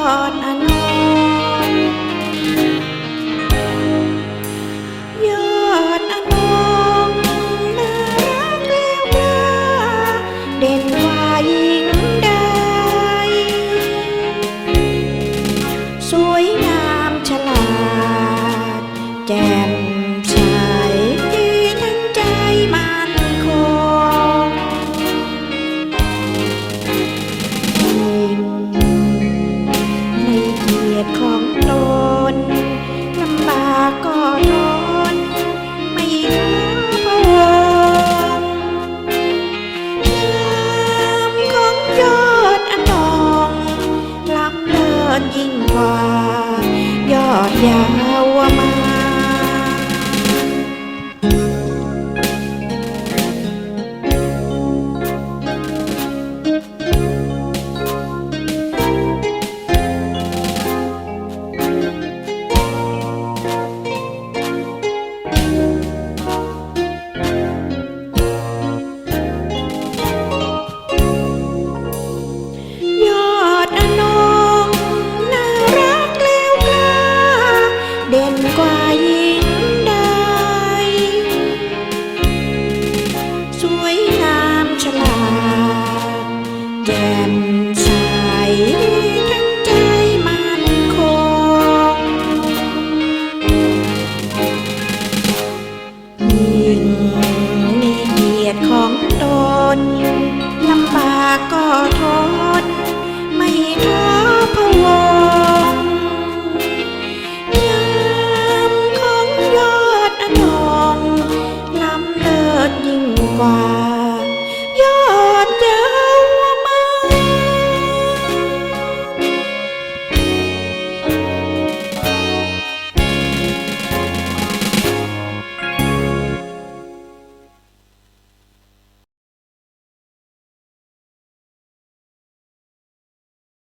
อดอนองยอดอนงน่ารักแล้วกล้เด่นว่ายิ่งใด สวยงามฉลาด แจ่ม ยิ่งกว่า ยอดยาวมา condemned.